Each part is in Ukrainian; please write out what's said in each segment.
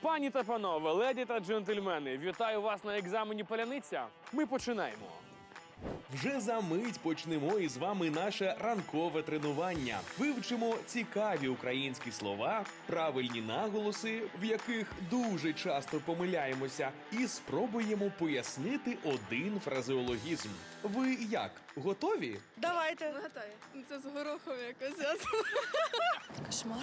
Пані та панове, леді та джентльмени, вітаю вас на екзамені Поляниця. Ми починаємо. Вже за мить почнемо із вами наше ранкове тренування. Вивчимо цікаві українські слова, правильні наголоси, в яких дуже часто помиляємося, і спробуємо пояснити один фразеологізм. Ви як? Готові? Давайте. Ми готові. Це з горохом якось зв'язано. Кошмар.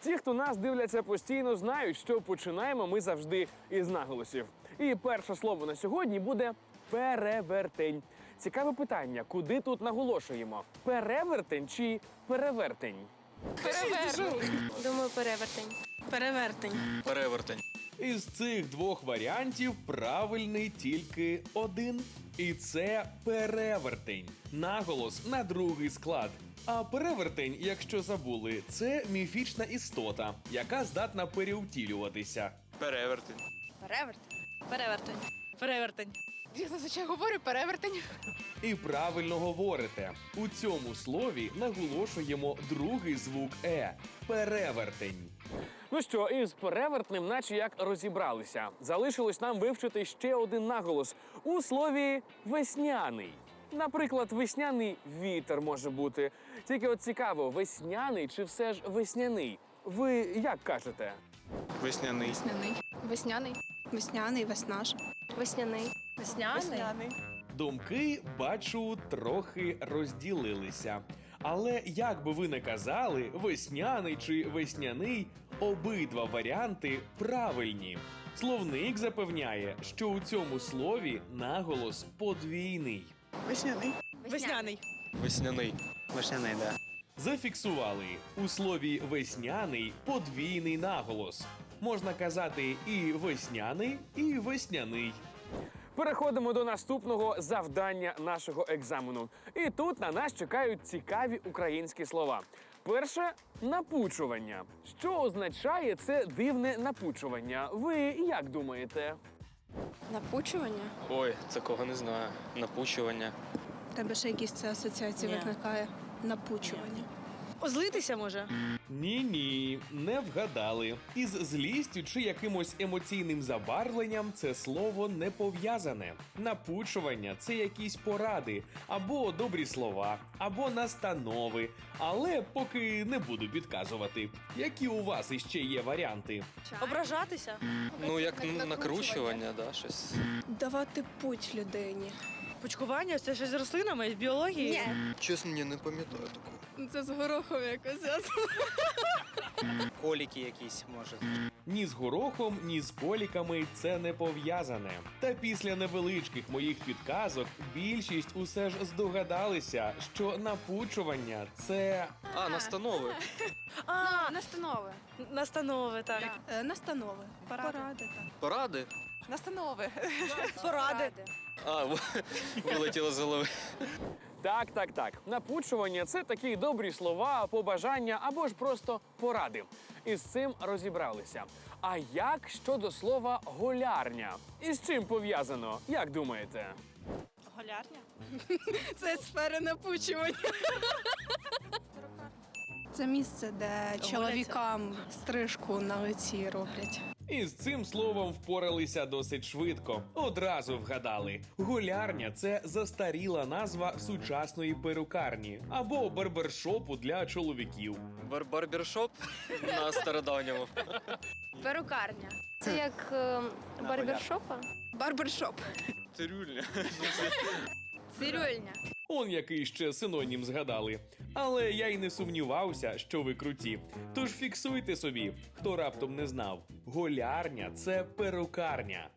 Ті, хто нас дивляться постійно, знають, що починаємо ми завжди із наголосів. І перше слово на сьогодні буде перевертень. Цікаве питання: куди тут наголошуємо? Перевертень чи перевертень? Думаю, перевертень. Перевертень. Перевертень. Із цих двох варіантів правильний тільки один. І це перевертень. Наголос на другий склад. А перевертень, якщо забули, це міфічна істота, яка здатна переутілюватися. Перевертень. Перевертень. Перевертень. Перевертень. Я зазвичай говорю перевертень. І правильно говорите. У цьому слові наголошуємо другий звук е перевертень. Ну що, із перевертним, наче як розібралися. Залишилось нам вивчити ще один наголос у слові весняний. Наприклад, весняний вітер може бути. Тільки от цікаво, весняний чи все ж весняний? Ви як кажете? Весняний. Весняний. Весняний. Весняний, веснаж. Весняний. Весняний. Думки, бачу, трохи розділилися. Але як би ви не казали, весняний чи весняний, обидва варіанти правильні. Словник запевняє, що у цьому слові наголос подвійний. Весняний. Весняний. Весняний. Весняний, да. Зафіксували у слові весняний подвійний наголос. Можна казати і весняний, і весняний. Переходимо до наступного завдання нашого екзамену. І тут на нас чекають цікаві українські слова. Перше напучування. Що означає це дивне напучування? Ви як думаєте? Напучування. Ой, такого не знаю. Напучування. Тебе ще якісь це асоціації Ні. викликає. Напучування. Озлитися може? Ні, ні, не вгадали. Із злістю чи якимось емоційним забарвленням це слово не пов'язане. Напучування це якісь поради, або добрі слова, або настанови. Але поки не буду підказувати, які у вас іще є варіанти. Ображатися? Ну, як Накручування. накручування, да, щось. Давати путь людині. Пучкування це щось з рослинами, з біології? Ні. Чесно, ні, не пам'ятаю такого. Це з горохом якось зв'язано. коліки якісь може. Ні з горохом, ні з коліками це не пов'язане. Та після невеличких моїх підказок більшість усе ж здогадалися, що напучування це А, настанови. А, настанови. Настанови, так. Е, настанови. Поради. так. Поради. Настанови. Поради. А, вилетіло з голови. Так, так, так. Напучування це такі добрі слова, побажання або ж просто поради. І з цим розібралися. А як щодо слова голярня? І з чим пов'язано? Як думаєте? Голярня? Це сфера напучування. Це місце, де чоловікам стрижку на лиці роблять. І з цим словом впоралися досить швидко. Одразу вгадали. Голярня це застаріла назва сучасної перукарні або барбершопу для чоловіків. Бар барбершоп на стародавньому. Перукарня. Це як е, барбершопа? Барбершоп. Цирюльня. Цирюльня. Он який ще синонім згадали. Але я й не сумнівався, що ви круті. Тож фіксуйте собі, хто раптом не знав. Голярня це перукарня.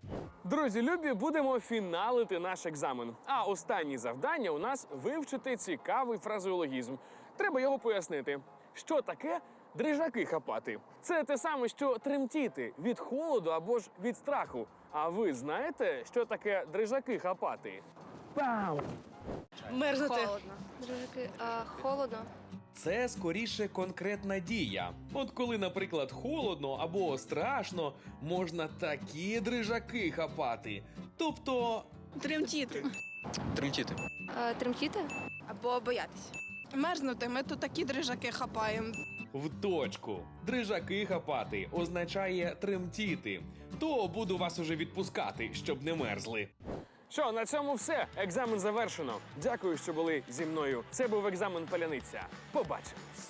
Друзі, любі, будемо фіналити наш екзамен. А останнє завдання у нас вивчити цікавий фразеологізм. Треба його пояснити. Що таке дрижаки хапати? Це те саме, що тремтіти від холоду або ж від страху. А ви знаєте, що таке дрижаки хапати? Пау! Мерзнути. Холодно. Дружики, а, холодно. Це скоріше конкретна дія. От коли, наприклад, холодно або страшно, можна такі дрижаки хапати. Тобто Тремтіти. Тремтіти. А, тремтіти? Або боятися. Мерзнути. Ми тут такі дрижаки хапаємо. В точку. Дрижаки хапати означає тремтіти. То буду вас уже відпускати, щоб не мерзли. Що, на цьому все. Екзамен завершено. Дякую, що були зі мною. Це був екзамен паляниця. Побачимось.